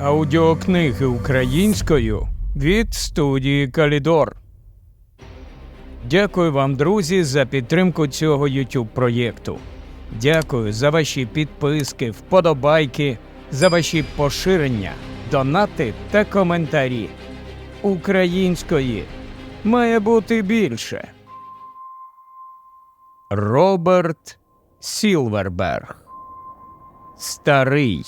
Аудіокниги українською від студії Калідор. Дякую вам, друзі, за підтримку цього YouTube проєкту. Дякую за ваші підписки, вподобайки, за ваші поширення, донати та коментарі. Української має бути більше. Роберт Сілверберг. Старий.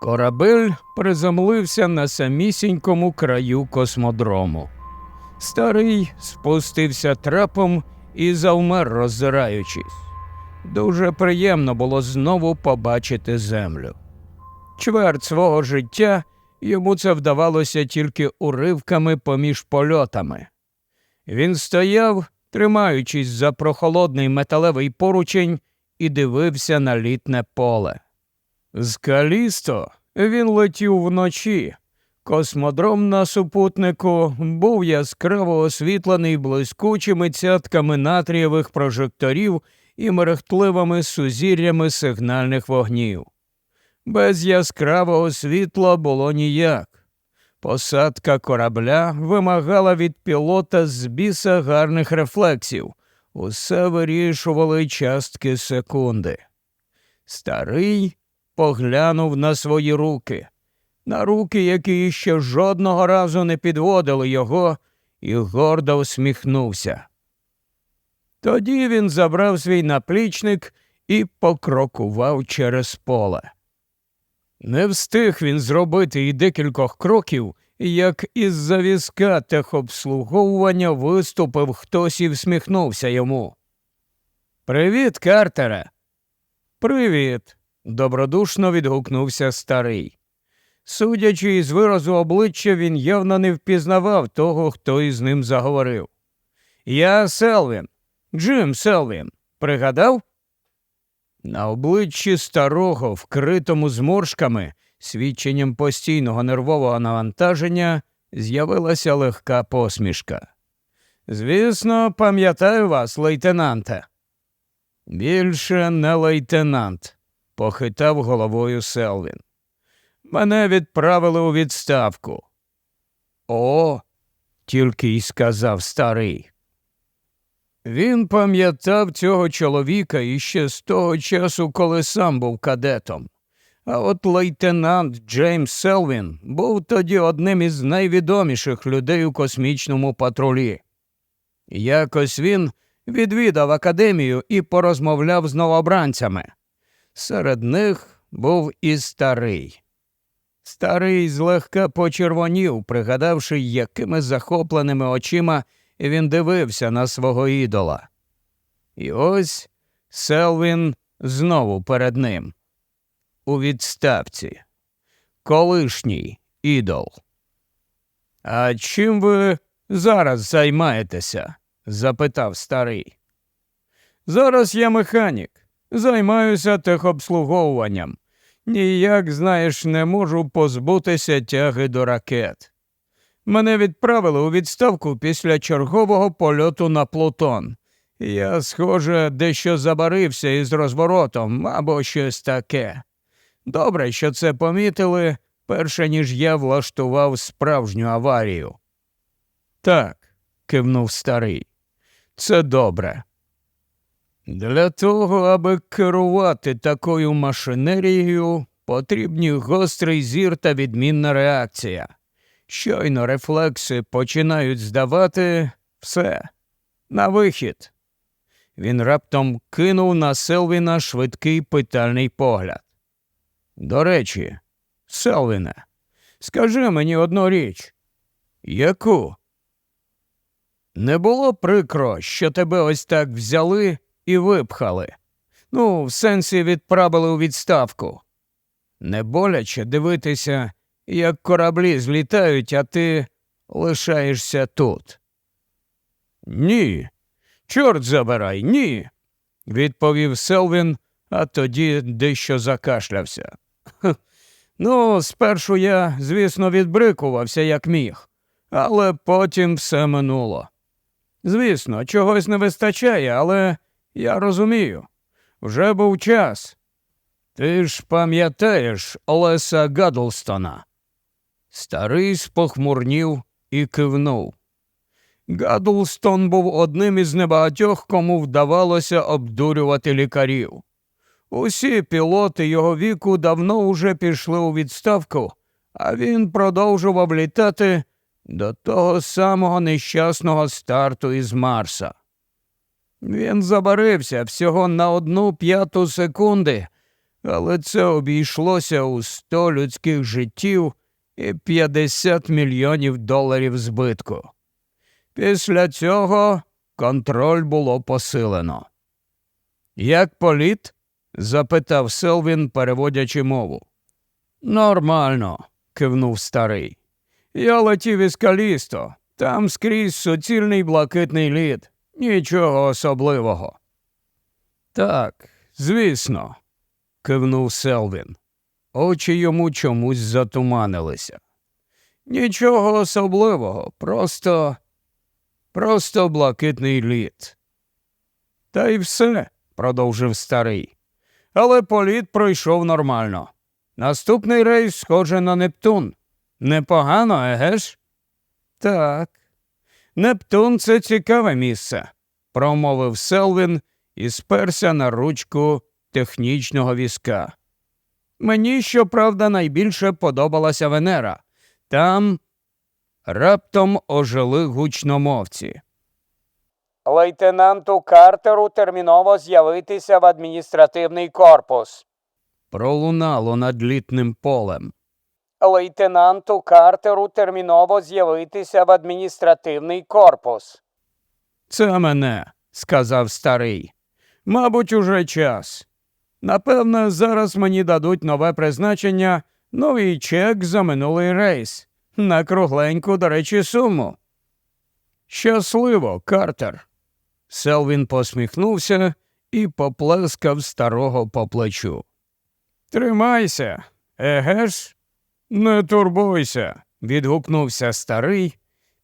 Корабель приземлився на самісінькому краю космодрому. Старий спустився трапом і завмер, роззираючись. Дуже приємно було знову побачити землю. Чверть свого життя йому це вдавалося тільки уривками поміж польотами. Він стояв, тримаючись за прохолодний металевий поручень, і дивився на літне поле. З Калісто він летів вночі. Космодром на супутнику був яскраво освітлений блискучими цятками натрієвих прожекторів і мерехтливими сузір'ями сигнальних вогнів. Без яскравого світла було ніяк. Посадка корабля вимагала від пілота з біса гарних рефлексів. Усе вирішували частки секунди. Старий поглянув на свої руки, на руки, які ще жодного разу не підводили його, і гордо усміхнувся. Тоді він забрав свій наплічник і покрокував через поле. Не встиг він зробити і декількох кроків, як із завіска техобслуговування виступив хтось і всміхнувся йому. Привіт, Картере. Привіт. Добродушно відгукнувся старий. Судячи із виразу обличчя, він явно не впізнавав того, хто із ним заговорив. Я Селвін, Джим Селвін. Пригадав? На обличчі старого, вкритому зморшками, свідченням постійного нервового навантаження, з'явилася легка посмішка. Звісно, пам'ятаю вас, лейтенанте. Більше не лейтенант, похитав головою Селвін. Мене відправили у відставку. О, тільки й сказав старий. Він пам'ятав цього чоловіка іще з того часу, коли сам був кадетом. А от лейтенант Джеймс Селвін був тоді одним із найвідоміших людей у космічному патрулі. Якось він відвідав академію і порозмовляв з новобранцями. Серед них був і старий. Старий злегка почервонів, пригадавши, якими захопленими очима він дивився на свого ідола. І ось Селвін знову перед ним. У відставці. Колишній ідол. А чим ви зараз займаєтеся? запитав старий. Зараз я механік. Займаюся техобслуговуванням. Ніяк, знаєш, не можу позбутися тяги до ракет. Мене відправили у відставку після чергового польоту на Плутон. Я, схоже, дещо забарився із розворотом або щось таке. Добре, що це помітили, перше ніж я влаштував справжню аварію. Так, кивнув старий, це добре. Для того, аби керувати такою машинерією, потрібні гострий зір та відмінна реакція. Щойно рефлекси починають здавати все на вихід. Він раптом кинув на Селвіна швидкий питальний погляд. До речі, Селвіне, скажи мені одну річ. Яку? Не було прикро, що тебе ось так взяли і випхали. Ну, в сенсі відправили у відставку. Не боляче дивитися, як кораблі злітають, а ти лишаєшся тут. Ні. Чорт забирай, ні. відповів Селвін, а тоді дещо закашлявся. Ну, спершу я, звісно, відбрикувався, як міг, але потім все минуло. Звісно, чогось не вистачає, але я розумію. Вже був час. Ти ж пам'ятаєш Олеса Гадлстона? Старий спохмурнів і кивнув. Гадлстон був одним із небагатьох, кому вдавалося обдурювати лікарів. Усі пілоти його віку давно уже пішли у відставку, а він продовжував літати до того самого нещасного старту із Марса. Він забарився всього на одну п'яту секунди, але це обійшлося у сто людських життів і 50 мільйонів доларів збитку. Після цього контроль було посилено. Як політ? запитав Селвін, переводячи мову. Нормально, кивнув старий. Я летів із Калісто, там скрізь суцільний блакитний лід. Нічого особливого. Так, звісно, кивнув Селвін. Очі йому чомусь затуманилися. Нічого особливого, просто просто блакитний лід. Та й все, продовжив старий. Але політ пройшов нормально. Наступний рейс схоже на Нептун. Непогано, еге ж? Так. Нептун це цікаве місце, промовив Селвін і сперся на ручку технічного візка. Мені, щоправда, найбільше подобалася Венера. Там раптом ожили гучномовці. Лейтенанту Картеру терміново з'явитися в адміністративний корпус. Пролунало над літним полем. Лейтенанту Картеру терміново з'явитися в адміністративний корпус. Це мене, сказав старий. Мабуть, уже час. Напевно, зараз мені дадуть нове призначення, новий чек за минулий рейс. На кругленьку, до речі, суму. Щасливо, Картер. Селвін посміхнувся і поплескав старого по плечу. Тримайся, еге ж? Не турбуйся, відгукнувся старий,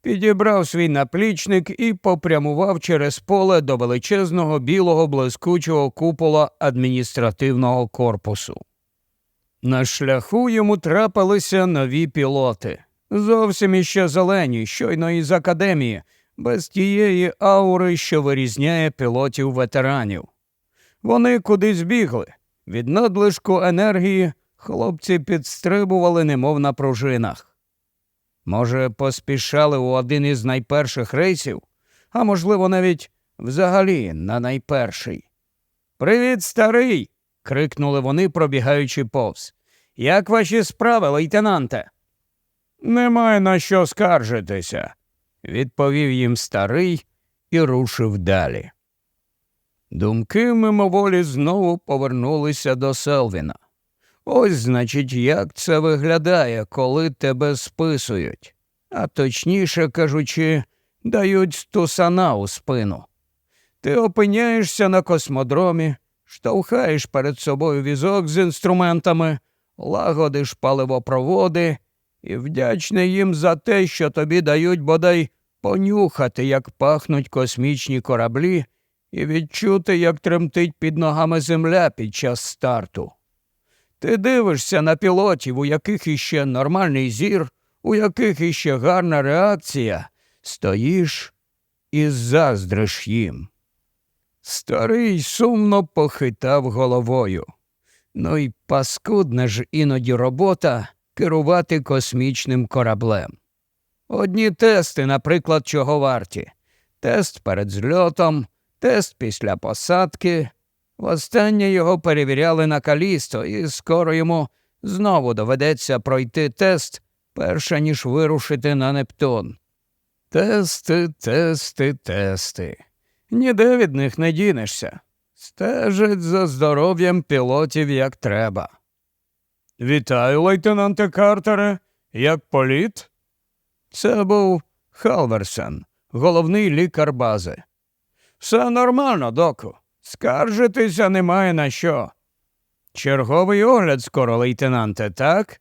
підібрав свій наплічник і попрямував через поле до величезного білого блискучого купола адміністративного корпусу. На шляху йому трапилися нові пілоти, зовсім іще зелені, щойно із академії, без тієї аури, що вирізняє пілотів ветеранів. Вони кудись бігли. Від надлишку енергії хлопці підстрибували, немов на пружинах. Може, поспішали у один із найперших рейсів, а можливо, навіть взагалі на найперший. Привіт, старий. крикнули вони, пробігаючи повз. Як ваші справи, лейтенанте? Немає на що скаржитися, відповів їм старий і рушив далі. Думки мимоволі знову повернулися до Селвіна. Ось, значить, як це виглядає, коли тебе списують, а точніше кажучи, дають стусана у спину. Ти опиняєшся на космодромі, штовхаєш перед собою візок з інструментами, лагодиш паливопроводи і вдячний їм за те, що тобі дають бодай понюхати, як пахнуть космічні кораблі, і відчути, як тремтить під ногами земля під час старту. Ти дивишся на пілотів, у яких іще нормальний зір, у яких іще гарна реакція, стоїш і заздриш їм. Старий сумно похитав головою. Ну й паскудна ж іноді робота керувати космічним кораблем. Одні тести, наприклад, чого варті тест перед зльотом, тест після посадки. Востаннє його перевіряли на калісто, і скоро йому знову доведеться пройти тест, перше ніж вирушити на Нептун. Тести, тести, тести. Ніде від них не дінешся. Стежить за здоров'ям пілотів як треба. Вітаю, лейтенанте Картере, як політ? Це був Халверсен, головний лікар бази. Все нормально, доку. Скаржитися немає на що. Черговий огляд скоро, лейтенанте, так?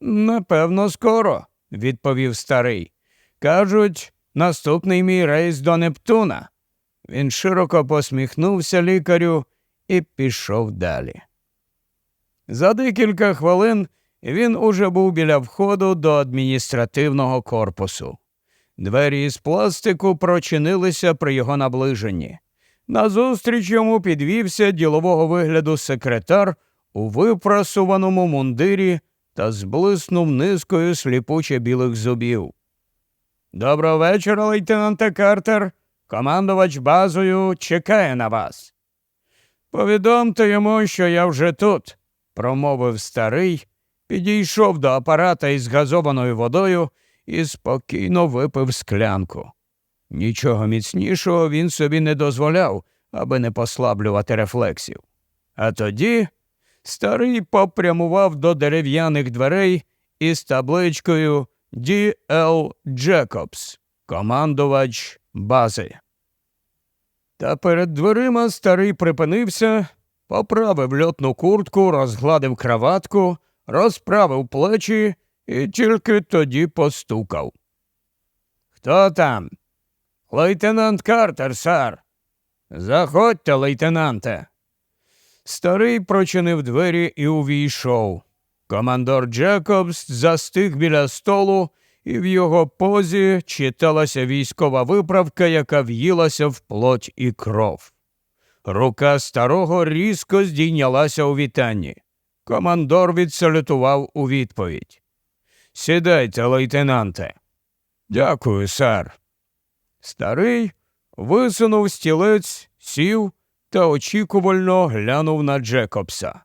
Напевно, скоро, відповів старий. Кажуть, наступний мій рейс до Нептуна. Він широко посміхнувся лікарю і пішов далі. За декілька хвилин він уже був біля входу до адміністративного корпусу. Двері із пластику прочинилися при його наближенні. Назустріч йому підвівся ділового вигляду секретар у випрасуваному мундирі та зблиснув низкою сліпуче білих зубів. Доброго вечора, лейтенанте Картер. Командувач базою чекає на вас. Повідомте йому, що я вже тут, промовив старий, підійшов до апарата із газованою водою і спокійно випив склянку. Нічого міцнішого він собі не дозволяв, аби не послаблювати рефлексів. А тоді старий попрямував до дерев'яних дверей із табличкою D.L. Джекобс, командувач бази. Та перед дверима старий припинився, поправив льотну куртку, розгладив краватку, розправив плечі і тільки тоді постукав. Хто там? Лейтенант Картер, сар. Заходьте, лейтенанте. Старий прочинив двері і увійшов. Командор Джекобс застиг біля столу, і в його позі читалася військова виправка, яка в'їлася в плоть і кров. Рука старого різко здійнялася у вітанні. Командор відсалютував у відповідь. Сідайте, лейтенанте. Дякую, сер. Старий висунув стілець, сів та очікувально глянув на Джекобса.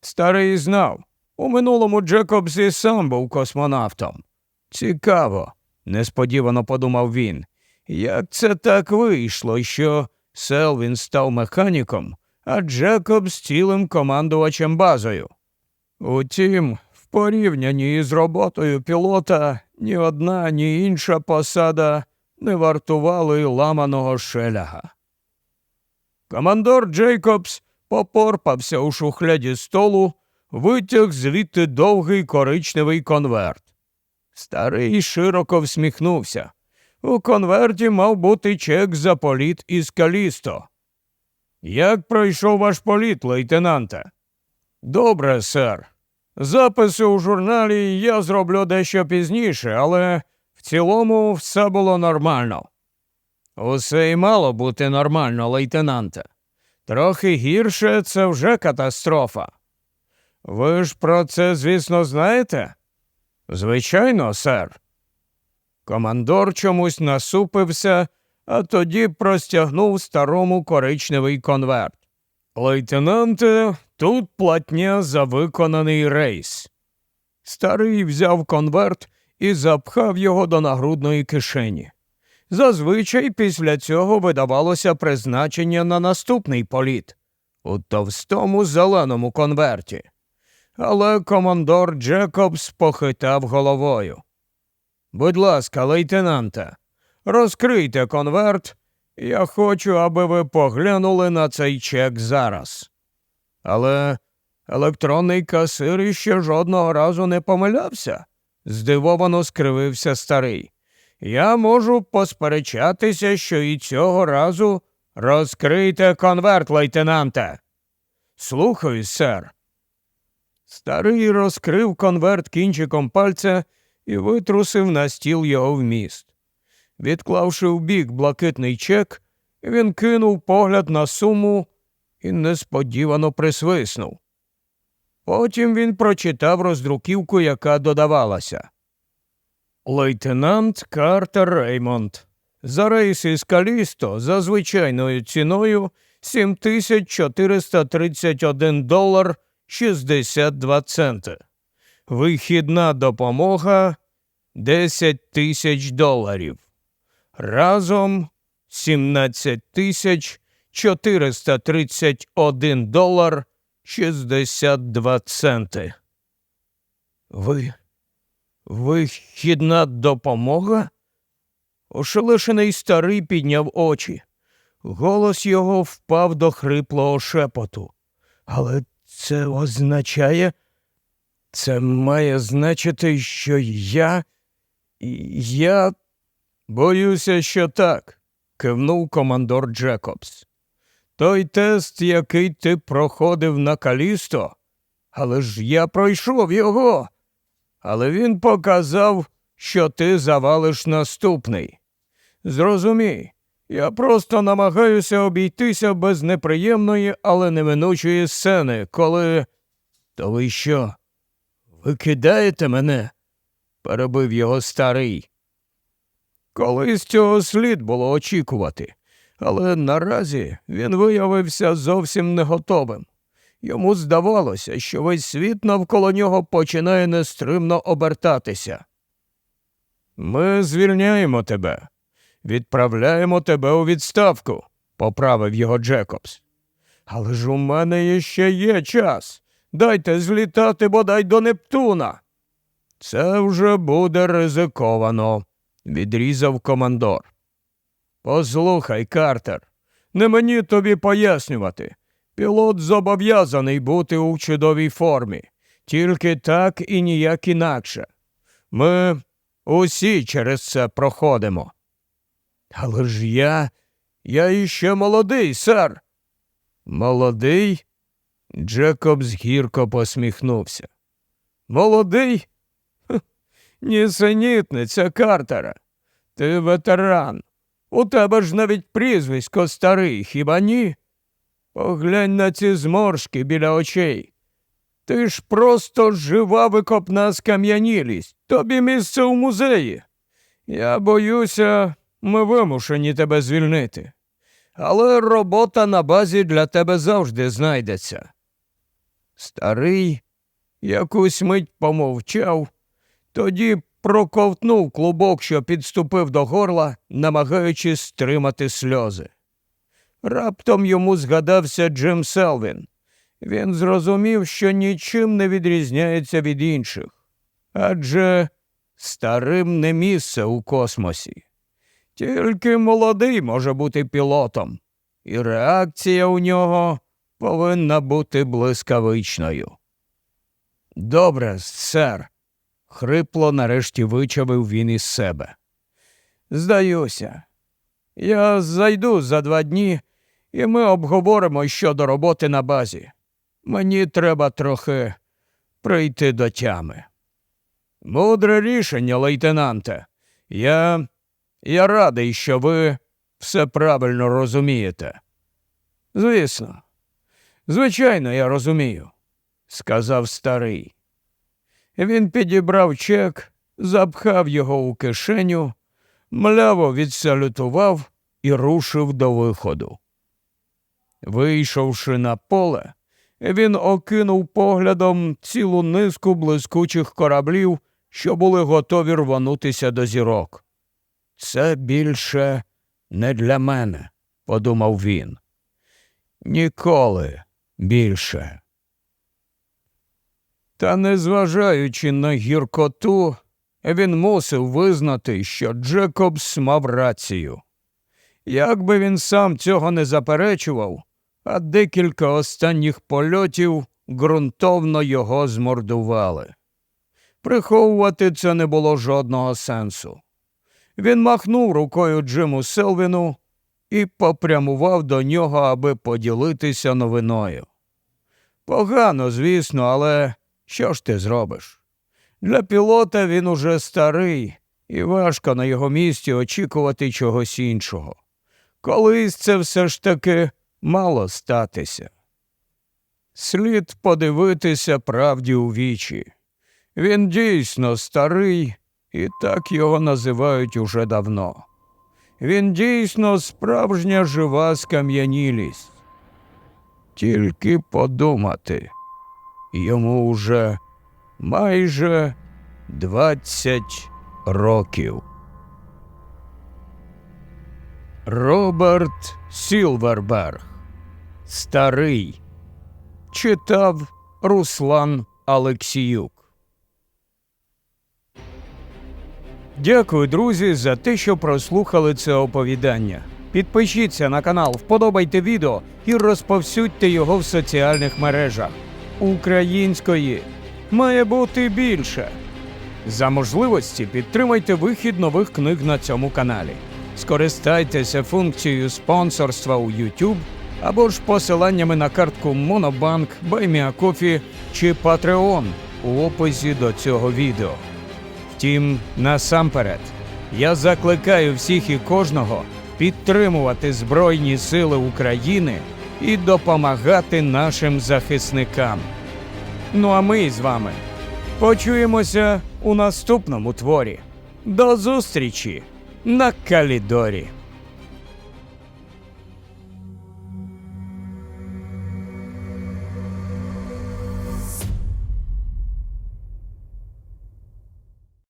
Старий знав, у минулому Джекобс і сам був космонавтом. Цікаво, несподівано подумав він. Як це так вийшло, що Селвін став механіком, а Джекобс цілим командувачем базою? Утім, в порівнянні із роботою пілота ні одна, ні інша посада не вартували ламаного шеляга. Командор Джейкобс попорпався у шухляді столу, витяг звідти довгий коричневий конверт. Старий широко всміхнувся. У конверті мав бути чек за політ із Калісто. Як пройшов ваш політ, лейтенанте? Добре, сер. Записи у журналі я зроблю дещо пізніше, але цілому все було нормально. Усе й мало бути нормально, лейтенанте. Трохи гірше це вже катастрофа. Ви ж про це, звісно, знаєте? Звичайно, сер. Командор чомусь насупився, а тоді простягнув старому коричневий конверт. Лейтенанте, тут платня за виконаний рейс. Старий взяв конверт і запхав його до нагрудної кишені. Зазвичай після цього видавалося призначення на наступний політ у товстому зеленому конверті. Але командор Джекобс похитав головою. Будь ласка, лейтенанте, розкрийте конверт. Я хочу, аби ви поглянули на цей чек зараз. Але електронний касир іще жодного разу не помилявся, здивовано скривився старий. Я можу посперечатися, що і цього разу розкрийте конверт, лейтенанте. Слухаю, сер. Старий розкрив конверт кінчиком пальця і витрусив на стіл його вміст. Відклавши вбік блакитний чек, він кинув погляд на суму і несподівано присвиснув. Потім він прочитав роздруківку, яка додавалася. Лейтенант Картер Реймонд. За рейс із Калісто за звичайною ціною 7431 долар 62 центи. Вихідна допомога 10 тисяч доларів. Разом 17 тисяч 431 долар 62 центи. Ви Вихідна допомога? Ошелешений старий підняв очі. Голос його впав до хриплого шепоту. Але це означає, це має значити, що я. Я. Боюся, що так, кивнув командор Джекобс. Той тест, який ти проходив на Калісто, Але ж я пройшов його. Але він показав, що ти завалиш наступний. Зрозумій, я просто намагаюся обійтися без неприємної, але неминучої сцени, коли. То ви що? Ви кидаєте мене? перебив його старий. Колись цього слід було очікувати, але наразі він виявився зовсім не готовим. Йому здавалося, що весь світ навколо нього починає нестримно обертатися. Ми звільняємо тебе, відправляємо тебе у відставку, поправив його Джекобс. Але ж у мене ще є час. Дайте злітати бодай до Нептуна. Це вже буде ризиковано, відрізав командор. Послухай, Картер, не мені тобі пояснювати. Пілот зобов'язаний бути у чудовій формі, тільки так і ніяк інакше. Ми усі через це проходимо. Але ж я, я іще молодий, сер. Молодий? Джекобс гірко посміхнувся. Молодий? Нісенітниця Картера. Ти ветеран. У тебе ж навіть прізвисько старий, хіба ні? Поглянь на ці зморшки біля очей. Ти ж просто жива викопна скам'янілість. Тобі місце у музеї. Я боюся, ми вимушені тебе звільнити. Але робота на базі для тебе завжди знайдеться. Старий якусь мить помовчав, тоді проковтнув клубок, що підступив до горла, намагаючись стримати сльози. Раптом йому згадався Джим Селвін. Він зрозумів, що нічим не відрізняється від інших, адже старим не місце у космосі. Тільки молодий може бути пілотом, і реакція у нього повинна бути блискавичною. Добре, сер, хрипло нарешті вичавив він із себе. Здаюся, я зайду за два дні, і ми обговоримо щодо роботи на базі. Мені треба трохи прийти до тями. Мудре рішення, лейтенанте. Я. Я радий, що ви все правильно розумієте. Звісно, звичайно, я розумію, сказав старий. Він підібрав чек, запхав його у кишеню, мляво відсалютував і рушив до виходу. Вийшовши на поле, він окинув поглядом цілу низку блискучих кораблів, що були готові рванутися до зірок. Це більше не для мене, подумав він. Ніколи більше. Та незважаючи на гіркоту, він мусив визнати, що Джекобс мав рацію. Як би він сам цього не заперечував, а декілька останніх польотів ґрунтовно його змордували. Приховувати це не було жодного сенсу. Він махнув рукою Джиму Селвіну і попрямував до нього, аби поділитися новиною. Погано, звісно, але що ж ти зробиш? Для пілота він уже старий, і важко на його місці очікувати чогось іншого. Колись це все ж таки мало статися. Слід подивитися правді у вічі. Він дійсно старий, і так його називають уже давно. Він дійсно справжня жива скам'янілість. Тільки подумати, йому уже майже двадцять років. Роберт Сілверберг Старий читав Руслан Алексіюк. Дякую, друзі, за те, що прослухали це оповідання. Підпишіться на канал, вподобайте відео і розповсюдьте його в соціальних мережах. Української має бути більше. За можливості підтримайте вихід нових книг на цьому каналі. Скористайтеся функцією спонсорства у YouTube або ж посиланнями на картку Монобанк, Байміакофі чи Patreon у описі до цього відео. Втім, насамперед, я закликаю всіх і кожного підтримувати Збройні Сили України і допомагати нашим захисникам. Ну а ми з вами почуємося у наступному творі. До зустрічі на Калідорі.